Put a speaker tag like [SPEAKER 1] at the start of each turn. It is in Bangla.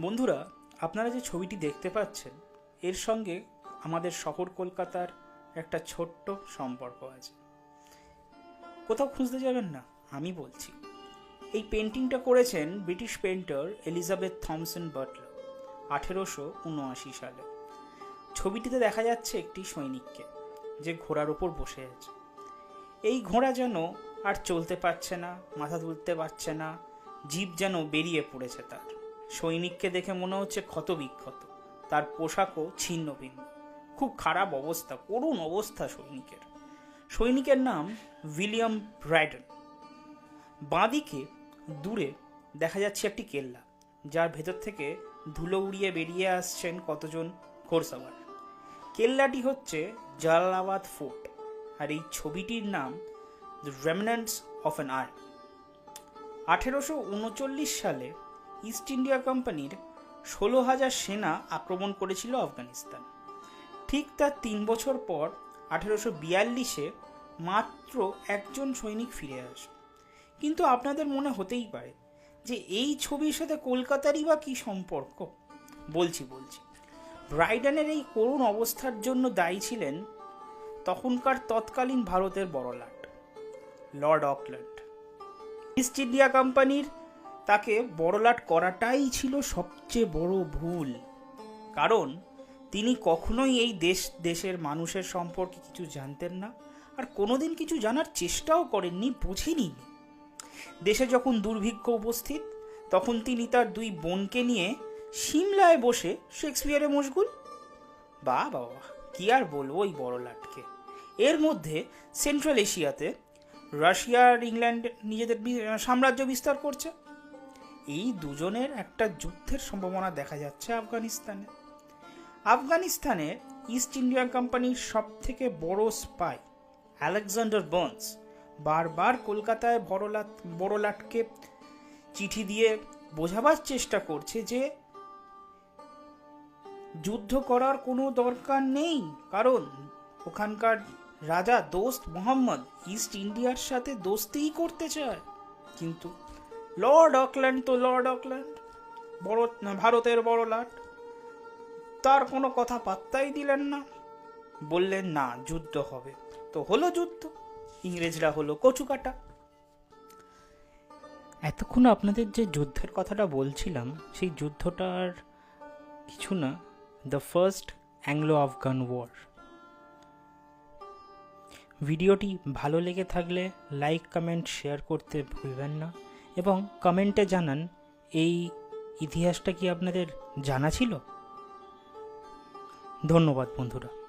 [SPEAKER 1] বন্ধুরা, আপনারা যে ছবিটি দেখতে পাচ্ছেন, এর সঙ্গে আমাদের শহর কলকাতার একটা ছোট্ট সম্পর্ক আছে। কোথাও খুঁজতে যাবেন না, আমি বলছি। এই পেন্টিংটা করেছেন British painter Elizabeth Thomson Butler আঠেরোশো উনআশি সালে। ছবিটিতে দেখা যাচ্ছে একটি সৈনিককে, যে ঘোড়ার ওপর বসে আছে। এই ঘোড়া যেন আর চলতে পারছে না, মাথা তুলতে পারছে না, জীব যেন বেরিয়ে পড়েছে তার। সৈনিককে দেখে মনে হচ্ছে ক্ষত বিক্ষত তার পোশাকও ছিন্ন ভিন্ন খুব খারাপ অবস্থা, করুণ অবস্থা সৈনিকের। সৈনিকের নাম উইলিয়াম ব্রাইডন বাঁদিকে দূরে দেখা যাচ্ছে একটি কেল্লা, যার ভেতর থেকে ধুলো উড়িয়ে বেরিয়ে আসছেন কতজন ঘোড়সাওয়ার। কেল্লাটি হচ্ছে জালালাবাদ ফোর্ট, আর এই ছবিটির নাম the remnants of an army. আঠেরোশো উনচল্লিশ সালে ইস্ট ইন্ডিয়া কোম্পানির ষোলো হাজার সেনা আক্রমণ করেছিল আফগানিস্তান। ঠিক তার তিন বছর পর, আঠেরোশো বিয়াল্লিশে মাত্র একজন সৈনিক ফিরে আসে। কিন্তু আপনাদের মনে হতেই পারে যে এই ছবির সাথে কলকাতারই বা কী সম্পর্ক? বলছি বলছি। ব্রাইডানের এই করুণ অবস্থার জন্য দায়ী ছিলেন তখনকার তৎকালীন ভারতের বড়লাট, লর্ড অকল্যান্ড। ইস্ট ইন্ডিয়া কোম্পানির তাকে বড়লাট করাটাই ছিল সবচেয়ে বড় ভুল। কারণ, তিনি কখনোই এই দেশ, দেশের মানুষের সম্পর্কে কিছু জানতেন না আর কোনোদিন কিছু জানার চেষ্টাও করেননি বোঝেনি দেশে যখন দুর্ভিক্ষ উপস্থিত, তখন তিনি তার দুই বোনকে নিয়ে সিমলায় বসে শেক্সপিয়ারে মশগুল। বা বাবা কি আর বলব ওই বড়লাটকে? এর মধ্যে সেন্ট্রাল এশিয়াতে রাশিয়া আর ইংল্যান্ড নিজেদের সাম্রাজ্য বিস্তার করছে। এই দুজনের একটা যুদ্ধের সম্ভাবনা দেখা যাচ্ছে আফগানিস্তানে। আফগানিস্তানে ইস্ট ইন্ডিয়া কোম্পানির সব থেকে বড় স্পাই, আলেকজান্ডার বন্স বারবার কলকাতায় বড়লাট, বড়লাটকে চিঠি দিয়ে বোঝাবার চেষ্টা করছে যে যুদ্ধ করার কোনো দরকার নেই, কারণ ওখানকার রাজা দোস্ত মোহাম্মদ ইস্ট ইন্ডিয়ার সাথে দোস্তিই করতে চায়। কিন্তু লর্ড অকল্যান্ড তো লর্ড অকল্যান্ড বড় ভারতের বড় লাট। তার কোনো কথা পাত্তাই দিলেন না। বললেন, না, যুদ্ধ হবে। তো হলো যুদ্ধ। ইংরেজরা হলো কচুকাটা। এতক্ষণ আপনাদের যে যুদ্ধের কথাটা বলছিলাম, সেই যুদ্ধটার কিছু না the first Anglo Afghan war ভিডিওটি ভালো লেগে থাকলে লাইক কমেন্ট শেয়ার করতে ভুলবেন না। এবং কমেন্টে জানান এই ইতিহাসটা কি আপনাদের জানা ছিল? ধন্যবাদ বন্ধুরা।